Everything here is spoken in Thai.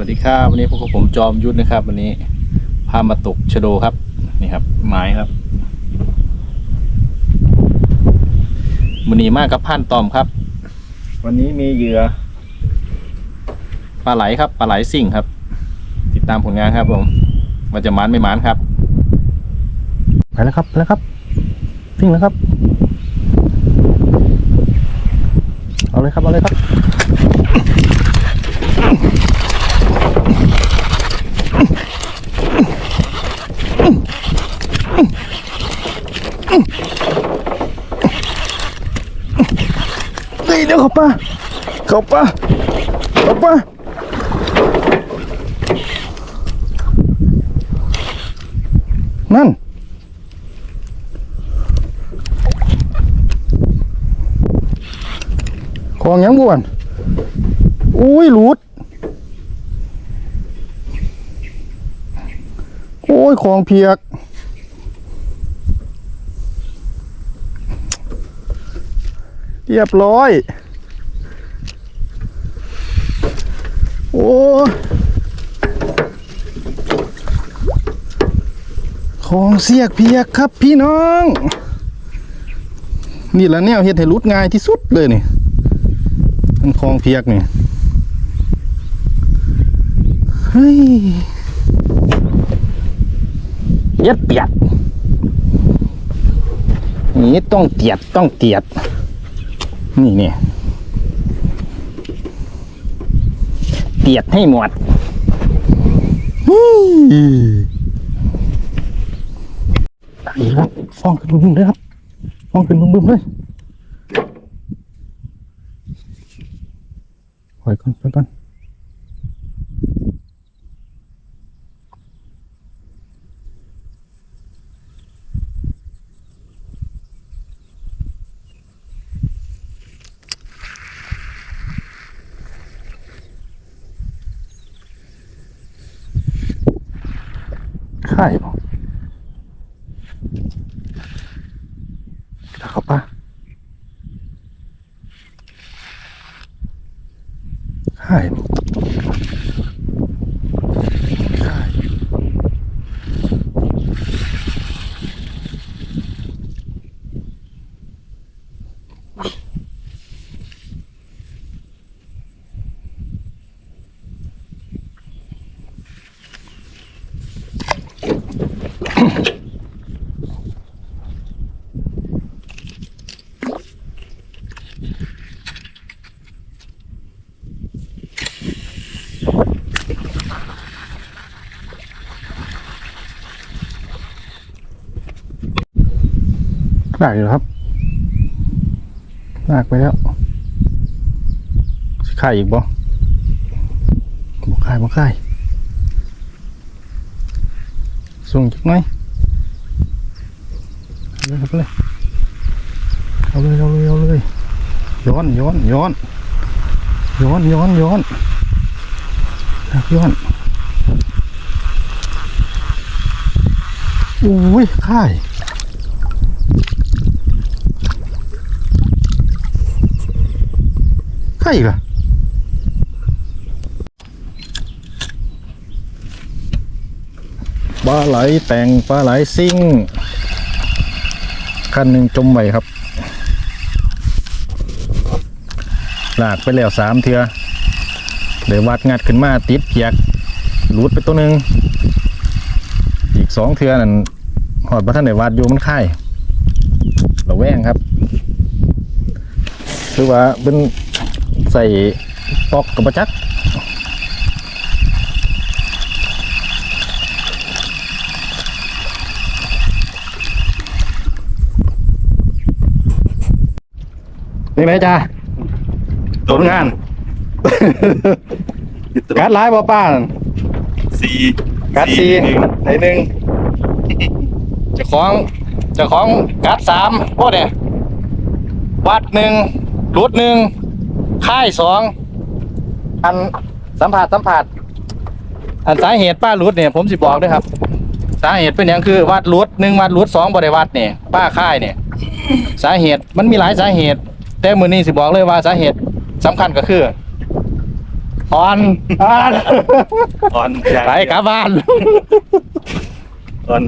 วัสดีครับวันนี้พวกผมจอมยุทธนะครับ วันนี้พามาตกชะโดครับ นี่ครับ ไม้ครับวันนี้มากกับพันตอมครับ วันนี้มีเหยื่อปลาไหลครับปลาไหลสิ่งครับ ติดตามผลงานครับผมมันจะมันไม่มันครับไปแล้วครับไปแล้วครับสิ่งแล้วครับ เอาเลยครับเอาเลยครับ เดี๋ยวเข้าป่าเข้าป่าเข้าป่านั่นของยังบวนอุ้ยหลุดโอ้ยของเพียก เรียบร้อย โอ้ของเสียกเพียกครับพี่น้อง นี่ละแนวเฮ็ดให้รุดง่ายที่สุดเลยนี่มันคลองเพียกนี่เฮ้ยเย็ดเปียดนี่ต้องเตียดต้องเตียด นี่เนี่ยเตียดให้หมดฮู้อีกแล้วฟองขึ้นบึ้มๆเลยครับฟองขึ้นบึ้มๆเลยปล่อยก่อนปล่อยก่อน ข่ายบ่แล้วเขาป่ะข่ายบ่ข่าย ลากอยู่ครับลากไปแล้วสิข่ายอีกบ่บ่ข่ายบ่ข่าย ส่งจักหน่อยเอาเลยครับเลยเอาเลยเอาเลยเอาเลยย้อนย้อนย้อนย้อนย้อนย้อนลากย้อนอุ้ยข่ายใครอีกล่ะ ปลาไหลแต่งปลาไหลซิ่งคันหนึ่งจมไว้ครับลากไปแล้วสามเทือเดี๋ยววัดงัดขึ้นมาติดเกียกหลุดไปตัวหนึ่งอีกสองเทือนั่นหอดพระท่านไหนวัดอยู่มันค่ายระแวงครับคือว่าเป็นใส่ปอกกับประจัก นี่ไหนจ้าผลงานการ์ดไลายบ่ป้านั่นสี่การ์ดสี่ไหนหนึ่งเจะของเจะของการ์ดสามโอ้เนี่ยวัดหนึ่งรูดหนึ่งค่ายสองอันสัมผัสสัมผัสอันสาเหตุป้ารูดเนี่ย ผมสิบอกด้วยครับ สาเหตุเป็นอย่างคือวัดรูดหนึ่งวัดรูดสองบริวัดเนี่ยป้าค่ายเนี่ย สาเหตุมันมีหลายสาเหตุ แต่มือนี้สิบอกเลยว่าสาเหตุสำคัญก็คืออ่อนอ่อนอ่อนไปกลับบ้าน อ่อน